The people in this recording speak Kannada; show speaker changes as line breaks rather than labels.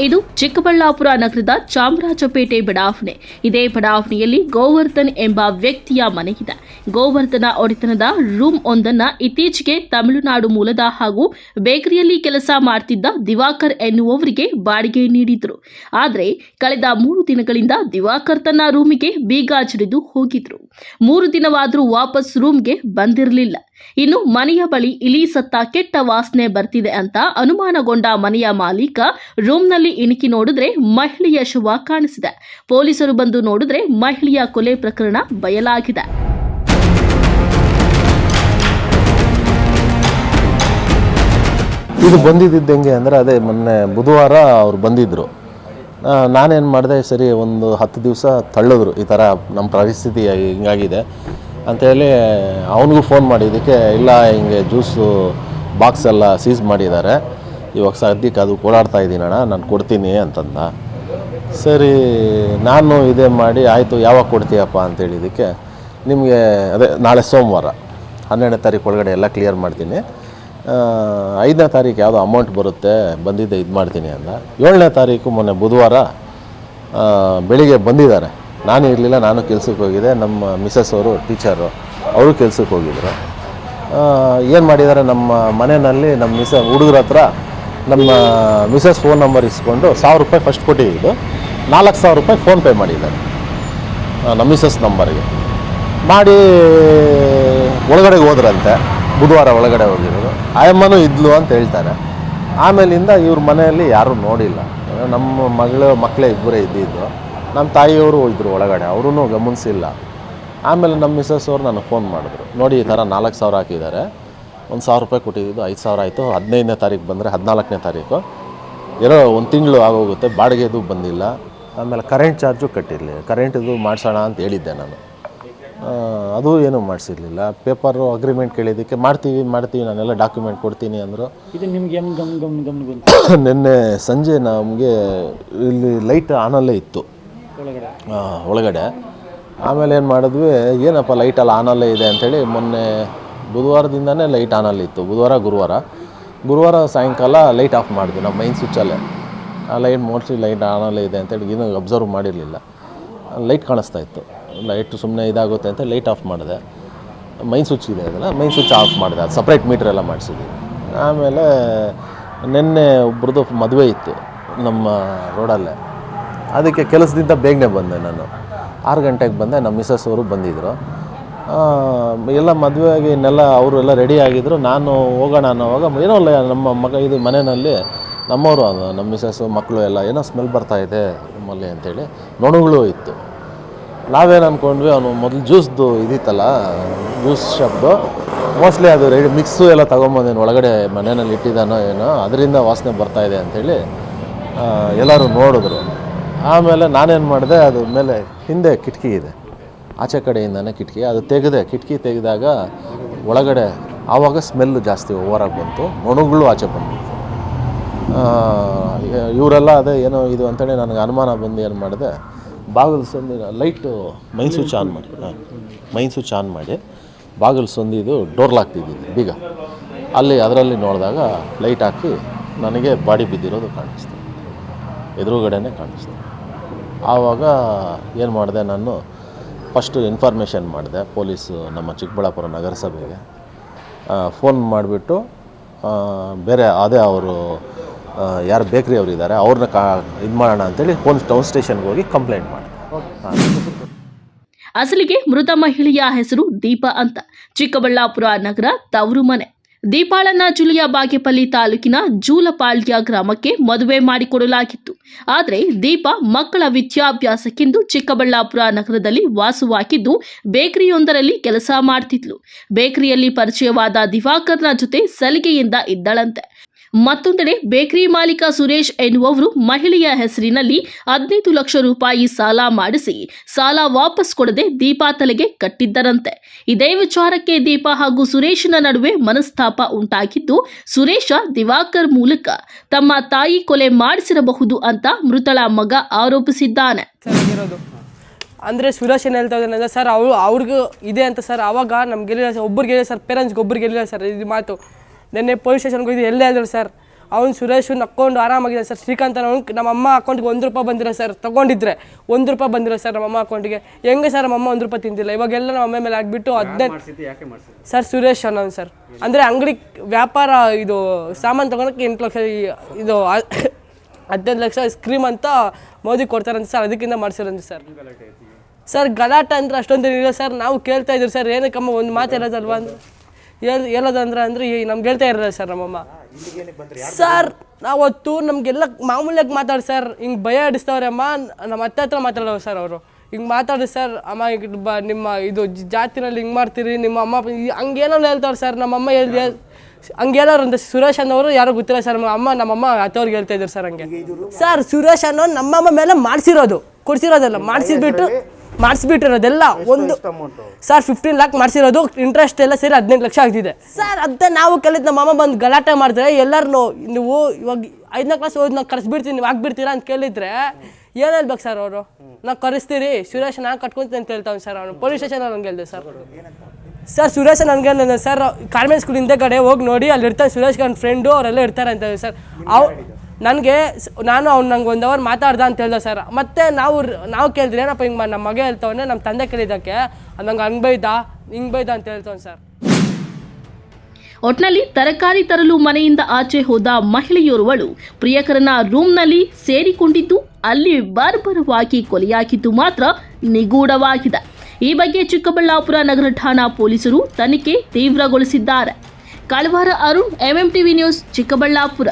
ಇದು ಚಿಕ್ಕಬಳ್ಳಾಪುರ ನಗರದ ಚಾಮರಾಜಪೇಟೆ ಬಡಾವಣೆ. ಇದೇ ಬಡಾವಣೆಯಲ್ಲಿ ಗೋವರ್ಧನ್ ಎಂಬ ವ್ಯಕ್ತಿಯ ಮನೆಯಿದೆ. ಗೋವರ್ಧನ ಒಡೆತನದ ರೂಮ್ ಒಂದನ್ನ ಇತ್ತೀಚೆಗೆ ತಮಿಳುನಾಡು ಮೂಲದ ಹಾಗೂ ಬೇಕರಿಯಲ್ಲಿ ಕೆಲಸ ಮಾಡ್ತಿದ್ದ ದಿವಾಕರ್ ಎನ್ನುವವರಿಗೆ ಬಾಡಿಗೆ ನೀಡಿದ್ರು. ಆದರೆ ಕಳೆದ ಮೂರು ದಿನಗಳಿಂದ ದಿವಾಕರ್ ತನ್ನ ರೂಮಿಗೆ ಬೀಗ ಜಡಿದು ಹೋಗಿದ್ರು. ಮೂರು ದಿನವಾದರೂ ವಾಪಸ್ ರೂಮ್ಗೆ ಬಂದಿರಲಿಲ್ಲ. ಇನ್ನು ಮನೆಯ ಬಳಿ ಇಲಿ ಸತ್ತ ಕೆಟ್ಟ ವಾಸನೆ ಬರ್ತಿದೆ ಅಂತ ಅನುಮಾನಗೊಂಡ ಮನೆಯ ಮಾಲೀಕ ರೂಮ್ನಲ್ಲಿ ಇಣುಕಿ ನೋಡಿದ್ರೆ ಮಹಿಳೆಯ ಶವ ಕಾಣಿಸಿದೆ. ಪೊಲೀಸರು ಬಂದು ನೋಡಿದ್ರೆ ಮಹಿಳೆಯ ಕೊಲೆ ಪ್ರಕರಣ ಬಯಲಾಗಿದೆ.
ಇದು ಬಂದಿದ್ದಿದ್ದು ಹೆಂಗೆ ಅಂದರೆ ಅದೇ ಮೊನ್ನೆ ಬುಧವಾರ ಅವ್ರು ಬಂದಿದ್ದರು ನಾನೇನು ಮಾಡಿದೆ, ಸರಿ, ಒಂದು ಹತ್ತು ದಿವಸ ತಳ್ಳಿದ್ರು. ಈ ಥರ ನಮ್ಮ ಪರಿಸ್ಥಿತಿ ಹಿಂಗಾಗಿದೆ ಅಂಥೇಳಿ ಅವನಿಗೂ ಫೋನ್ ಮಾಡಿದ್ದಕ್ಕೆ, ಇಲ್ಲ, ಹಿಂಗೆ ಜ್ಯೂಸು ಬಾಕ್ಸ್ ಎಲ್ಲ ಸೀಸ್ ಮಾಡಿದ್ದಾರೆ. ಇವಾಗ ಸದ್ಯಕ್ಕೆ ಅದು ಓಡಾಡ್ತಾ ಇದ್ದೀನಿ ಅಣ್ಣ, ನಾನು ಕೊಡ್ತೀನಿ ಅಂತಂದ. ಸರಿ, ನಾನು ಇದೇ ಮಾಡಿ ಆಯಿತು, ಯಾವಾಗ ಕೊಡ್ತೀಯಪ್ಪ ಅಂತೇಳಿದ್ದಕ್ಕೆ ನಿಮಗೆ, ಅದೇ ನಾಳೆ ಸೋಮವಾರ, ಹನ್ನೆರಡನೇ ತಾರೀಕು ಒಳಗಡೆ ಎಲ್ಲ ಕ್ಲಿಯರ್ ಮಾಡ್ತೀನಿ. ಐದನೇ ತಾರೀಕು ಯಾವುದೋ ಅಮೌಂಟ್ ಬರುತ್ತೆ, ಬಂದಿದ್ದೆ, ಇದು ಮಾಡ್ತೀನಿ ಅಂದ. ಏಳನೇ ತಾರೀಕು ಮೊನ್ನೆ ಬುಧವಾರ ಬೆಳಿಗ್ಗೆ ಬಂದಿದ್ದಾರೆ. ನಾನು ಇರಲಿಲ್ಲ, ನಾನು ಕೆಲ್ಸಕ್ಕೆ ಹೋಗಿದ್ದೆ, ನಮ್ಮ ಮಿಸ್ಸಸ್ ಅವರು ಟೀಚರು ಅವರು ಕೆಲ್ಸಕ್ಕೆ ಹೋಗಿದ್ರು. ಏನು ಮಾಡಿದ್ದಾರೆ ನಮ್ಮ ಮನೆಯಲ್ಲಿ, ನಮ್ಮ ಮಿಸ ಹುಡುಗರ ಹತ್ರ ನಮ್ಮ ಮಿಸಸ್ ಫೋನ್ ನಂಬರ್ ಇಸ್ಕೊಂಡು ಸಾವಿರ ರೂಪಾಯಿ ಫಸ್ಟ್ ಕೊಟ್ಟಿದ್ದು ನಾಲ್ಕು ಸಾವಿರ ರೂಪಾಯಿ ಫೋನ್ಪೇ ಮಾಡಿದ್ದಾರೆ. ನಮ್ಮ ಮಿಸಸ್ ನಂಬರ್ಗೆ. ಮಾಡಿ ಒಳಗಡೆ ಹೋದ್ರಂತೆ. ಬುಧವಾರ ಒಳಗಡೆ ಹೋಗಿರೋದು. ಆಯಮ್ಮನೂ ಇದ್ಲು ಅಂತ ಹೇಳ್ತಾರೆ. ಆಮೇಲಿಂದ ಇವ್ರ ಮನೆಯಲ್ಲಿ ಯಾರೂ ನೋಡಿಲ್ಲ. ನಮ್ಮ ಮಗಳು ಮಕ್ಕಳೇ ಇಬ್ಬರೇ ಇದ್ದಿದ್ದು. ನಮ್ಮ ತಾಯಿಯವರು ಇದ್ದರು ಒಳಗಡೆ. ಅವರೂ ಗಮನಿಸಿಲ್ಲ. ಆಮೇಲೆ ನಮ್ಮ ಮಿಸಸ್ ಅವ್ರು ನನಗೆ ಫೋನ್ ಮಾಡಿದ್ರು. ನೋಡಿ ಈ ಥರ ನಾಲ್ಕು ಸಾವಿರ ಹಾಕಿದ್ದಾರೆ. ಒಂದು ಸಾವಿರ ರೂಪಾಯಿ ಕೊಟ್ಟಿದ್ದು ಐದು ಸಾವಿರ ಆಯಿತು. ಹದಿನೈದನೇ ತಾರೀಕು ಬಂದರೆ ಹದಿನಾಲ್ಕನೇ ತಾರೀಕು. ಏನೋ ಒಂದು ತಿಂಗಳು ಆಗೋಗುತ್ತೆ ಬಾಡಿಗೆದು ಬಂದಿಲ್ಲ. ಆಮೇಲೆ ಕರೆಂಟ್ ಚಾರ್ಜು ಕಟ್ಟಿರಲಿ. ಕರೆಂಟಿದು ಮಾಡಿಸೋಣ ಅಂತ ಹೇಳಿದ್ದೆ ನಾನು. ಅದು ಏನೂ ಮಾಡಿಸಿರ್ಲಿಲ್ಲ. ಪೇಪರು ಅಗ್ರಿಮೆಂಟ್ ಕೇಳಿದ್ದಕ್ಕೆ ಮಾಡ್ತೀವಿ ಮಾಡ್ತೀವಿ ನಾನೆಲ್ಲ ಡಾಕ್ಯುಮೆಂಟ್ ಕೊಡ್ತೀನಿ ಅಂದರು.
ಇದು ನಿಮ್ಗೆ ಹೆಂಗ್ ಗಮ್ ಗಮ್ ಗಮ್
ನಿನ್ನೆ ಸಂಜೆ ನಮಗೆ ಇಲ್ಲಿ ಲೈಟ್ ಆನಲ್ಲೇ ಇತ್ತು.
ಒಳಗಡೆ.
ಆಮೇಲೆ ಏನು ಮಾಡಿದ್ವಿ ಏನಪ್ಪ ಲೈಟಲ್ಲಿ ಆನಲ್ಲೇ ಇದೆ ಅಂಥೇಳಿ ಮೊನ್ನೆ ಬುಧವಾರದಿಂದನೇ ಲೈಟ್ ಆನಲ್ಲಿ ಇತ್ತು. ಬುಧವಾರ, ಗುರುವಾರ. ಗುರುವಾರ ಸಾಯಂಕಾಲ ಲೈಟ್ ಆಫ್ ಮಾಡಿದ್ವಿ. ನಮ್ಮ ಮೈನ್ ಸ್ವಿಚ್ಚಲ್ಲೇ ಆ ಲೈಟ್ ಮೋಸ್ಟ್ಲಿ ಲೈಟ್ ಆನಲ್ಲೇ ಇದೆ ಅಂತೇಳಿ ಇನ್ನು ಅಬ್ಸರ್ವ್ ಮಾಡಿರಲಿಲ್ಲ. ಲೈಟ್ ಕಾಣಿಸ್ತಾ ಇತ್ತು. ಲೈಟ್ ಸುಮ್ಮನೆ ಇದಾಗುತ್ತೆ ಅಂತ ಲೈಟ್ ಆಫ್ ಮಾಡಿದೆ. ಮೈನ್ ಸ್ವಿಚ್ ಇದೆ ಅದನ್ನು ಮೈನ್ ಸ್ವಿಚ್ ಆಫ್ ಮಾಡಿದೆ. ಅದು ಸಪ್ರೇಟ್ ಮೀಟ್ರ್ ಎಲ್ಲ ಮಾಡಿಸಿದ್ವಿ. ಆಮೇಲೆ ನಿನ್ನೆ ಒಬ್ರದ್ದು ಮದುವೆ ಇತ್ತು ನಮ್ಮ ರೋಡಲ್ಲೇ ಅದಕ್ಕೆ ಕೆಲಸದಿಂದ ಬೇಗನೆ ಬಂದೆ ನಾನು. ಆರು ಗಂಟೆಗೆ ಬಂದೆ. ನಮ್ಮ ಮಿಸಸ್ ಅವರು ಬಂದಿದ್ದರು ಎಲ್ಲ ಮದುವೆಯಾಗಿ ಇನ್ನೆಲ್ಲ ಅವರು ಎಲ್ಲ ರೆಡಿ ಆಗಿದ್ರು. ನಾನು ಹೋಗೋಣ ಅನ್ನೋವಾಗ ಏನೋ ಅಲ್ಲ ನಮ್ಮ ಮಗ, ಇದು ಮನೆಯಲ್ಲಿ ನಮ್ಮವರು ಅದು, ನಮ್ಮ ಮಿಸಸ್ಸು ಮಕ್ಕಳು ಎಲ್ಲ ಏನೋ ಸ್ಮೆಲ್ ಬರ್ತಾ ಇದೆ ರೂಮಲ್ಲಿ ಅಂತೇಳಿ ನೊಣಗಳು ಇತ್ತು. ನಾವೇನು ಅಂದ್ಕೊಂಡ್ವಿ ಅವನು ಮೊದಲು ಜ್ಯೂಸ್ದು ಇದಿತ್ತಲ್ಲ ಜ್ಯೂಸ್ ಶಾಪ್ದು ಮೋಸ್ಟ್ಲಿ ಅದು ರೆಡಿ ಮಿಕ್ಸು ಎಲ್ಲ ತೊಗೊಂಬಂದೇನು ಒಳಗಡೆ ಮನೆಯಲ್ಲಿ ಇಟ್ಟಿದ್ದಾನೋ ಏನೋ, ಅದರಿಂದ ವಾಸನೆ ಬರ್ತಾಯಿದೆ ಅಂಥೇಳಿ ಎಲ್ಲರೂ ನೋಡಿದ್ರು. ಆಮೇಲೆ ನಾನೇನು ಮಾಡಿದೆ ಅದು ಮೇಲೆ ಹಿಂದೆ ಕಿಟಕಿ ಇದೆ. ಆಚೆ ಕಡೆಯಿಂದನೇ ಕಿಟಕಿ. ಅದು ತೆಗೆದೆ, ಕಿಟಕಿ ತೆಗೆದಾಗ ಒಳಗಡೆ ಆವಾಗ ಸ್ಮೆಲ್ಲು ಜಾಸ್ತಿ ಓವರಾಗಿ ಬಂತು. ನೊಣಗಳು ಆಚೆ ಬಂದು ಇವರೆಲ್ಲ ಅದೇ ಏನೋ ಇದು ಅಂತೇಳಿ ನನಗೆ ಅನುಮಾನ ಬಂದು ಏನು ಮಾಡಿದೆ ಬಾಗಿಲು ಸಂದಿ ಲೈಟು ಮೈನ್ ಸ್ವಿಚ್ ಆನ್ ಮಾಡಿ. ಮೈನ್ ಸ್ವಿಚ್ ಆನ್ ಮಾಡಿ ಬಾಗಿಲು ಸಂದಿದು ಡೋರ್ ಲಾಕ್ ತೆಗೆದಿದ್ದೆ, ಬೀಗ. ಅಲ್ಲಿ, ಅದರಲ್ಲಿ ನೋಡಿದಾಗ ಲೈಟ್ ಹಾಕಿ ನನಗೆ ಬಾಡಿ ಬಿದ್ದಿರೋದು ಕಾಣಿಸ್ತು. ಎದುರುಗಡೆನೇ ಕಾಣಿಸ್ತು. ಆವಾಗ ಏನು ಮಾಡಿದೆ ನಾನು ಫಸ್ಟು ಇನ್ಫಾರ್ಮೇಷನ್ ಮಾಡಿದೆ ಪೊಲೀಸು ನಮ್ಮ ಚಿಕ್ಕಬಳ್ಳಾಪುರ ನಗರಸಭೆಗೆ. ಫೋನ್ ಮಾಡಿಬಿಟ್ಟು ಬೇರೆ ಅದೇ ಅವರು ಯಾರು ಬೇಕ್ರಿ ಅವರು ಇದ್ದಾರೆ, ಅವ್ರನ್ನ ಕಾ, ಇದು ಮಾಡೋಣ ಅಂತೇಳಿ ಫೋನ್ ಟೌನ್ ಸ್ಟೇಷನ್ಗೆ ಹೋಗಿ ಕಂಪ್ಲೇಂಟ್ ಮಾಡಿದೆ.
ಅಸಲಿಗೆ ಮೃತ ಮಹಿಳೆಯ ಹೆಸರು ದೀಪ ಅಂತ. ಚಿಕ್ಕಬಳ್ಳಾಪುರ ನಗರ ತವರು ಮನೆ ದೀಪಾಳನ್ನ ಜಿಲ್ಲೆಯ ಬಾಗೇಪಲ್ಲಿ ತಾಲೂಕಿನ ಜೂಲಪಾಳ್ಯ ಗ್ರಾಮಕ್ಕೆ ಮದುವೆ ಮಾಡಿಕೊಡಲಾಗಿತ್ತು. ಆದರೆ ದೀಪ ಮಕ್ಕಳ ವಿದ್ಯಾಭ್ಯಾಸಕ್ಕೆಂದು ಚಿಕ್ಕಬಳ್ಳಾಪುರ ನಗರದಲ್ಲಿ ವಾಸವಾಗಿದ್ದು, ಬೇಕರಿಯೊಂದರಲ್ಲಿ ಕೆಲಸ ಮಾಡ್ತಿದ್ಲು. ಬೇಕರಿಯಲ್ಲಿ ಪರಿಚಯವಾದ ದಿವಾಕರ್ನ ಜೊತೆ ಸಲಿಗೆಯಿಂದ ಇದ್ದಳಂತೆ. ಮತ್ತೊಂದೆಡೆ ಬೇಕರಿ ಮಾಲೀಕ ಸುರೇಶ್ ಎನ್ನುವವರು ಮಹಿಳೆಯ ಹೆಸರಿನಲ್ಲಿ ಹದಿನೈದು ಲಕ್ಷ ರೂಪಾಯಿ ಸಾಲ ಮಾಡಿಸಿ ಸಾಲ ವಾಪಸ್ ಕೊಡದೆ ದೀಪಾ ತಲೆಗೆ ಕಟ್ಟಿದ್ದರಂತೆ. ಇದೇ ವಿಚಾರಕ್ಕೆ ದೀಪಾ ಹಾಗೂ ಸುರೇಶನ ನಡುವೆ ಮನಸ್ತಾಪ ಉಂಟಾಗಿದ್ದು, ಸುರೇಶ ದಿವಾಕರ್ ಮೂಲಕ ತಮ್ಮ ತಾಯಿ ಕೊಲೆ ಮಾಡಿಸಿರಬಹುದು ಅಂತ ಮೃತಳ ಮಗ ಆರೋಪಿಸಿದ್ದಾನೆ.
ಅಂದ್ರೆ ಸುರೇಶ್ ಏನು ಹೇಳ್ತಾ ಇದ್ದಾನೆ ಸರ್ ಅವ್ರು ಅವ್ರಿಗೂ ಇದೆ ಅಂತ ಸರ್, ಅವಾಗ ನಮ್ಗೆ ಗೆಲ್ಲ ಸರ್ ಗೆಲ್ಲ ಸರ್, ಪೇರೆಂಟ್ಸ್ಗೆ ಒಬ್ಬರು ಗೆಲ್ಲ ಸರ್, ಇದು ಮಾತು. ನಿನ್ನೆ ಪೊಲೀಸ್ ಸ್ಟೇಷನ್ಗೆ ಹೋಗಿದ್ದು ಎಲ್ಲೇ ಹೇಳಿದ್ರು ಸರ್. ಅವ್ನು ಸುರೇಶ್ ನಕ್ಕೊಂಡು ಆರಾಮಾಗಿದೆ ಸರ್. ಶ್ರೀಕಾಂತ್ ಅವ್ನು ನಮ್ಮ ಅಮ್ಮ ಅಕೌಂಟ್ಗೆ ಒಂದು ರೂಪಾಯಿ ಬಂದಿರೋ ಸರ್. ತೊಗೊಂಡಿದ್ರೆ ಒಂದು ರೂಪಾಯಿ ಬಂದಿರೋ ಸರ್ ನಮ್ಮ ಅಮ್ಮ ಅಕೌಂಟಿಗೆ. ಹೆಂಗೆ ಸರ್ ನಮ್ಮ ಅಮ್ಮ ಒಂದು ರೂಪಾಯಿ ತಿಂದಿಲ್ಲ? ಇವಾಗೆಲ್ಲ ನಮ್ಮ ಅಮ್ಮ ಮೇಲೆ ಆಗಿಬಿಟ್ಟು ಹದಿನೈದು ಸರ್ ಸುರೇಶ್ ಅನ್ನೋನು ಸರ್. ಅಂದರೆ ಅಂಗಡಿ ವ್ಯಾಪಾರ ಇದು ಸಾಮಾನು ತೊಗೊಳಕ್ಕೆ ಎಂಟು ಲಕ್ಷ ಇದು ಹದಿನೈದು ಲಕ್ಷ ಸ್ಕ್ರೀಮ್ ಅಂತ ಮೋದಿ ಕೊಡ್ತಾರಂತೆ ಸರ್. ಅದಕ್ಕಿಂತ ಮಾಡಿಸಿರಂತೆ ಸರ್. ಸರ್ ಗಲಾಟೆ ಅಂದ್ರೆ ಅಷ್ಟೊಂದು ಇಲ್ಲ ಸರ್. ನಾವು ಕೇಳ್ತಾ ಇದ್ದೀವಿ ಸರ್. ಏನಕ್ಕಮ್ಮ ಒಂದು ಮಾತು ಅಂದ್ರೆ ಹೇಳ ಎಲ್ಲದಂದ್ರೆ ಅಂದ್ರೆ ಈ ನಮ್ಗೆ ಹೇಳ್ತಾ ಇರಲ್ಲ ಸರ್ ನಮ್ಮಮ್ಮ. ಸರ್ ನಾವತ್ತು ನಮಗೆಲ್ಲ ಮಾಮೂಲಿಯಾಗಿ ಮಾತಾಡಿ ಸರ್ ಹಿಂಗೆ ಭಯ ಹಿಡಿಸ್ತವ್ರೆ ಅಮ್ಮ ನಮ್ಮ ಅತ್ತೆ ಹತ್ರ ಮಾತಾಡೋರು ಸರ್ ಅವರು. ಹಿಂಗೆ ಮಾತಾಡಿ ಸರ್ ಅಮ್ಮ ಈಗ ಬ ನಿಮ್ಮ ಇದು ಜಾತಿನಲ್ಲಿ ಹಿಂಗೆ ಮಾಡ್ತೀರಿ ನಿಮ್ಮ ಅಮ್ಮ ಹಂಗೇನಲ್ಲ ಹಂಗೇನೋ ಹೇಳ್ತಾವ್ರೆ ಸರ್ ನಮ್ಮಮ್ಮ ಹೇಳಿ ಹಂಗೇನಾರು ಅಂತ ಸುರೇಶ್ ಅನ್ನೋರು ಯಾರೋ ಗೊತ್ತಿಲ್ಲ ಸರ್ ನಮ್ಮ ಅಮ್ಮ ನಮ್ಮಮ್ಮ ಅತ್ತವ್ರಿಗೆ ಹೇಳ್ತಾ ಇದ್ರು ಸರ್ ಹಂಗೆ. ಸರ್ ಸುರೇಶ್ ಅನ್ನೋ ನಮ್ಮಮ್ಮ ಮೇಲೆ ಮಾಡಿಸಿರೋದು. ಕೊಡ್ಸಿರೋದಲ್ಲ ಮಾಡಿಸಿಬಿಟ್ಟು ಮಾಡಿಸ್ಬಿಟ್ಟಿರೋದೆಲ್ಲ ಒಂದು ಸರ್ ಫಿಫ್ಟೀನ್ ಲ್ಯಾಕ್ ಮಾಡಿಸಿರೋದು ಇಂಟ್ರೆಸ್ಟ್ ಎಲ್ಲ ಸೇರಿ ಹದಿನೆಂಟು ಲಕ್ಷ ಆಗ್ತಿದೆ. ಸರ್ ಅದೇ ನಾವು ಕಲಿತ ನಮ್ಮ ಮಾಮ ಬಂದು ಗಲಾಟೆ ಮಾಡಿದ್ರೆ ಎಲ್ಲರೂ ನೀವು ಇವಾಗ ಐದನೇ ಕ್ಲಾಸ್ ಓದಿ ನಾವು ಕರೆಸ್ಬಿಡ್ತೀನಿ ನೀವು ಆಗ್ಬಿಡ್ತೀರಾ ಅಂತ ಕೇಳಿದ್ರೆ ಏನು ಹೇಳ್ಬೇಕು ಸರ್ ಅವರು? ನಾವು ಕರೆಸ್ತೀರಿ ಸುರೇಶ್ ನಾ ಕಟ್ಕೊಂತೀನಿ ಅಂತ ಹೇಳ್ತಾವೆ ಸರ್ ಅವನು ಪೊಲೀಸ್ ಸ್ಟೇಷನ್ ಅವ್ರು ಹಂಗೆ ಹೇಳ್ದೆ ಸರ್. ಸರ್ ಸುರೇಶ್ ನನಗೆ ಸರ್ ಕಾರ್ಮೆಂಟ್ ಸ್ಕೂಲ್ ಹಿಂದೆ ಕಡೆ ಹೋಗಿ ನೋಡಿ ಅಲ್ಲಿ ಇರ್ತಾರೆ ಸುರೇಶ್ ಗನ್ ಫ್ರೆಂಡು ಅವರೆಲ್ಲ ಇರ್ತಾರೆ ಅಂತ ಸರ್. ಅವ್ ನನಗೆ ನಾನು ಅವ್ನು ನಂಗೆ ಒಂದು ಅವರ್ ಮಾತಾಡ್ದ ಅಂತ ಹೇಳ್ದೆ ಸರ್ ಮತ್ತೆ ನಾವು ನಾವು ಕೇಳಿದ್ರೆ ಏನಪ್ಪ ಹಿಂಗೆ ನಮ್ಮ ಮಗ ಹೇಳ್ತವನೆ ನಮ್ಮ ತಂದೆ ಕೇಳಿದ್ದಕ್ಕೆ. ನಂಗೆ ಹಂಗೆ ಬೈದ, ಹಿಂಗೆ ಬೈದ ಅಂತ ಹೇಳ್ತವನು ಸರ್
ಒಟ್ನಲ್ಲಿ ತರಕಾರಿ ತರಲು ಮನೆಯಿಂದ ಆಚೆ ಹೋದ ಮಹಿಳೆಯೋರ್ವಳು ಪ್ರಿಯಕರನ ರೂಮ್ನಲ್ಲಿ ಸೇರಿಕೊಂಡಿದ್ದು, ಅಲ್ಲಿ ಬರ್ಬರವಾಗಿ ಕೊಲೆಯಾಗಿದ್ದು ಮಾತ್ರ ನಿಗೂಢವಾಗಿದೆ. ಈ ಬಗ್ಗೆ ಚಿಕ್ಕಬಳ್ಳಾಪುರ ನಗರ ಠಾಣಾ ಪೊಲೀಸರು ತನಿಖೆ ತೀವ್ರಗೊಳಿಸಿದ್ದಾರೆ. ಕಳವಾರ Arun MM TV news, Chikkaballapur.